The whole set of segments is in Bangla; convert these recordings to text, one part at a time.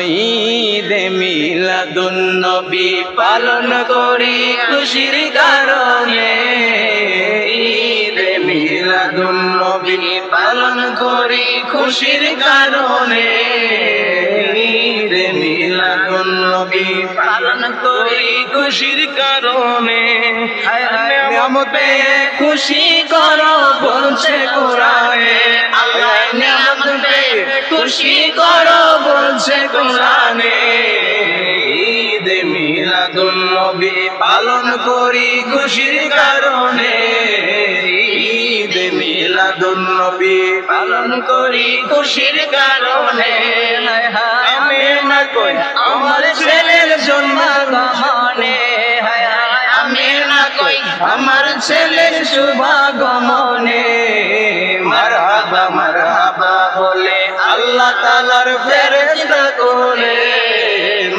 ঈদে মিলাদুন নবী পালন করি খুশির কারণে। ঈদে মিলাদুন নবী পালন করি খুশির কারণে। ঈদে মিলাদুন নবী পালন করি খুশির কারণে। খুশি করো খুশি করো বলছে কোরআনে। ঈদ মিলাদুন নবী পালন করি খুশির কারণে। ঈদ মিলাদুন নবী পালন করি খুশির কারণে। আমি না কই আমার ছেলের জন্য গমনে আমি না কই আমার ছেলের শুভাগমনে। মারহাবা মারহাবা বলে আল্লাহ তালার ফেরেশতা কোলে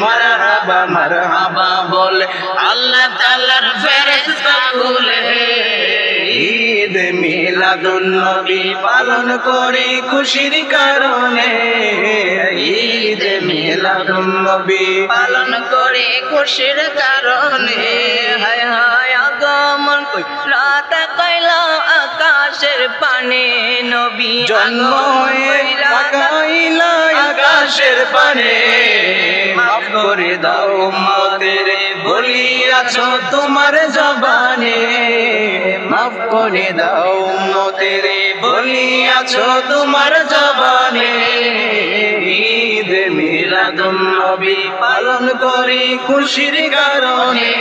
মারহাবা মারহাবা বলে। আল্লাহ তালার ফেরেশতা কোলে ঈদ মিলাদুন নবী পালন করি খুশির কারণে। ঈদ মিলাদুন নবী পালন করি খুশির কারণে। হায় হায় আগমন রাত কইলা আকাশের পানে। নবী জন্ম লাগাইলা আকাশের পানে। মাফ করে দাও মাদের বলিয়াছো তোমার জবানে। মাফ করে দাও মতের বলিয়াছো তোমার জবানে। ঈদ মিলাদুন নবী পালন করি খুশির কারণে।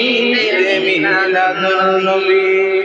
ঈদ মিলাদুন নবী